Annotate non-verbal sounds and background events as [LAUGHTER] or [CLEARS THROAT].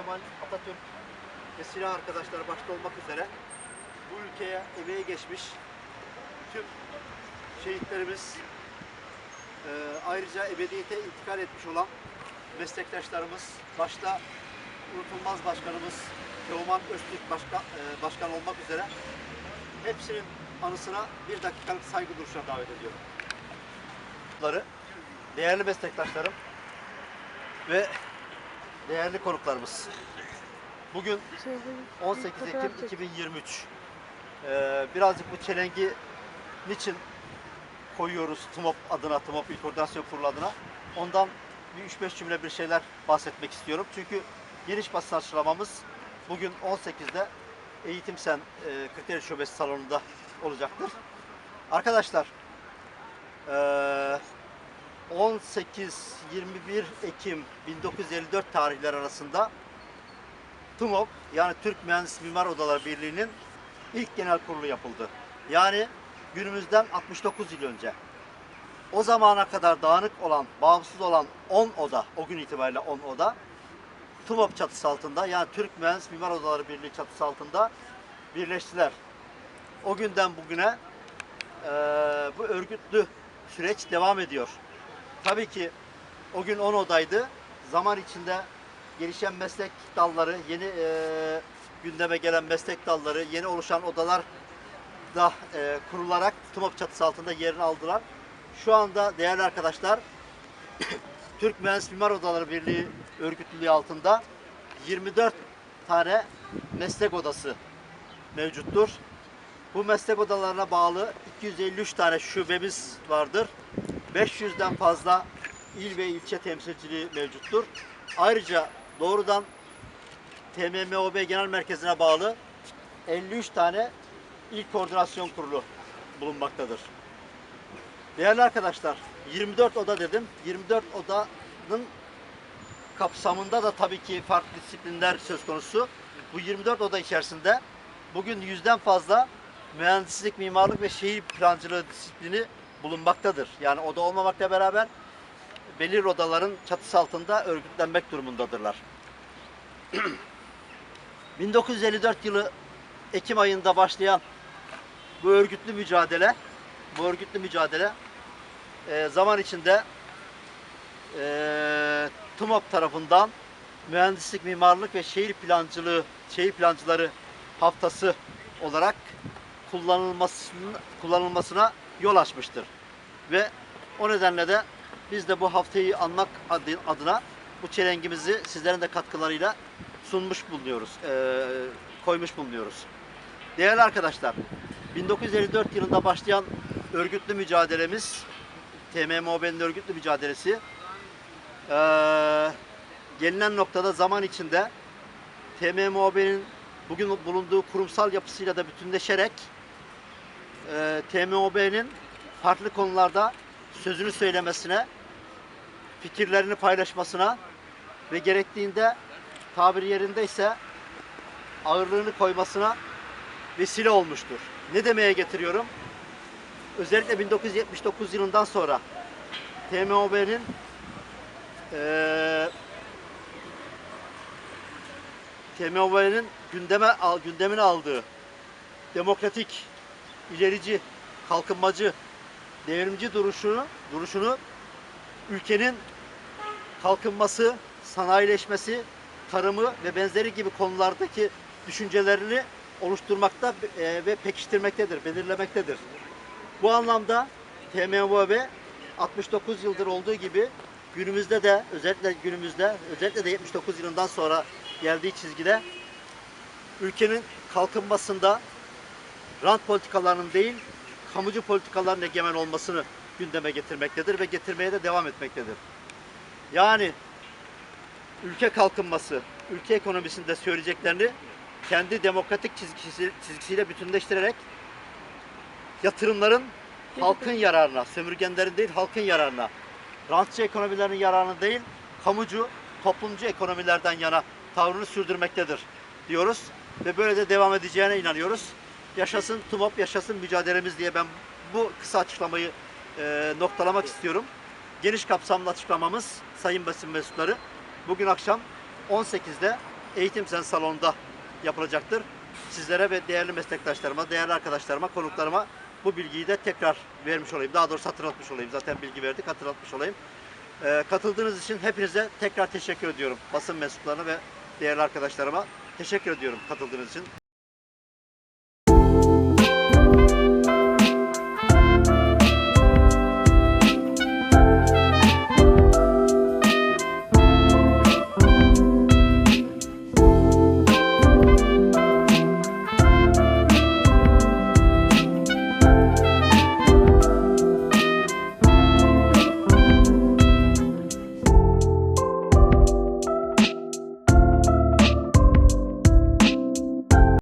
Kemal Atatürk ve silah arkadaşları başta olmak üzere bu ülkeye emeği geçmiş tüm şehitlerimiz e, ayrıca ebediyete intikal etmiş olan meslektaşlarımız başta unutulmaz başkanımız Teoman Öztürk başka, e, başkan olmak üzere hepsinin anısına bir dakikalık saygı duruşuna davet ediyorum. Değerli meslektaşlarım ve değerli konuklarımız. Bugün 18 Ekim 2023. Ee, birazcık bu çelengi niçin koyuyoruz TMOP adına, TMOP İl Koordinasyon Kurulu adına? Ondan bir 3-5 cümle bir şeyler bahsetmek istiyorum. Çünkü geniş basın açıklamamız bugün 18'de Eğitim Sen e, Kırklareli Şubesi salonunda olacaktır. Arkadaşlar eee 18-21 Ekim 1954 tarihleri arasında TUMOP yani Türk Mühendis Mimar Odaları Birliği'nin ilk genel kurulu yapıldı. Yani günümüzden 69 yıl önce. O zamana kadar dağınık olan, bağımsız olan 10 oda, o gün itibariyle 10 oda TUMOP çatısı altında yani Türk Mühendis Mimar Odaları Birliği çatısı altında birleştiler. O günden bugüne eee, bu örgütlü süreç devam ediyor. Tabii ki o gün 10 odaydı. Zaman içinde gelişen meslek dalları, yeni eee, gündeme gelen meslek dalları, yeni oluşan odalar da eee, kurularak TUMOP çatısı altında yerini aldılar. Şu anda değerli arkadaşlar [COUGHS] Türk Mühendis Mimar Odaları Birliği örgütlülüğü altında 24 tane meslek odası mevcuttur. Bu meslek odalarına bağlı 253 tane şubemiz vardır. 500'den fazla il ve ilçe temsilciliği mevcuttur. Ayrıca doğrudan TMMOB Genel Merkezi'ne bağlı 53 tane il koordinasyon kurulu bulunmaktadır. Değerli arkadaşlar, 24 oda dedim. 24 odanın kapsamında da tabii ki farklı disiplinler söz konusu. Bu 24 oda içerisinde bugün yüzden fazla mühendislik, mimarlık ve şehir plancılığı disiplini bulunmaktadır. Yani oda olmamakla beraber belirli odaların çatısı altında örgütlenmek durumundadırlar. [CLEARS THROAT] 1954 yılı Ekim ayında başlayan bu örgütlü mücadele, bu örgütlü mücadele e, zaman içinde e, tarafından mühendislik, mimarlık ve şehir plancılığı, şehir plancıları haftası olarak kullanılmasına, kullanılmasına yol açmıştır. Ve o nedenle de biz de bu haftayı anmak adı- adına bu çelengimizi sizlerin de katkılarıyla sunmuş bulunuyoruz, eee, koymuş bulunuyoruz. Değerli arkadaşlar, 1954 yılında başlayan örgütlü mücadelemiz, TMMOB'nin örgütlü mücadelesi, eee, gelinen noktada zaman içinde TMMOB'nin bugün bulunduğu kurumsal yapısıyla da bütünleşerek e, TMOB'nin farklı konularda sözünü söylemesine, fikirlerini paylaşmasına ve gerektiğinde tabiri yerindeyse ağırlığını koymasına vesile olmuştur. Ne demeye getiriyorum? Özellikle 1979 yılından sonra TMOB'nin eee TMOB'nin gündeme gündemine aldığı demokratik, ilerici, kalkınmacı, devrimci duruşunu duruşunu ülkenin kalkınması, sanayileşmesi, tarımı ve benzeri gibi konulardaki düşüncelerini oluşturmakta e, ve pekiştirmektedir, belirlemektedir. Bu anlamda TMOB 69 yıldır olduğu gibi günümüzde de özellikle günümüzde özellikle de 79 yılından sonra geldiği çizgide ülkenin kalkınmasında rant politikalarının değil, kamucu politikaların egemen olmasını gündeme getirmektedir ve getirmeye de devam etmektedir. Yani ülke kalkınması, ülke ekonomisinde söyleyeceklerini kendi demokratik çizgisi, çizgisiyle bütünleştirerek yatırımların halkın yararına, sömürgenlerin değil halkın yararına, rantçı ekonomilerin yararına değil, kamucu, toplumcu ekonomilerden yana tavrını sürdürmektedir diyoruz. Ve böyle de devam edeceğine inanıyoruz. Yaşasın TUMOP, yaşasın mücadelemiz diye ben bu kısa açıklamayı e, noktalamak istiyorum. Geniş kapsamlı açıklamamız Sayın Basın Mensupları bugün akşam 18'de Eğitim Sen salonunda yapılacaktır. Sizlere ve değerli meslektaşlarıma, değerli arkadaşlarıma, konuklarıma bu bilgiyi de tekrar vermiş olayım. Daha doğrusu hatırlatmış olayım. Zaten bilgi verdik, hatırlatmış olayım. Ee, katıldığınız için hepinize tekrar teşekkür ediyorum. Basın mensuplarına ve değerli arkadaşlarıma teşekkür ediyorum katıldığınız için.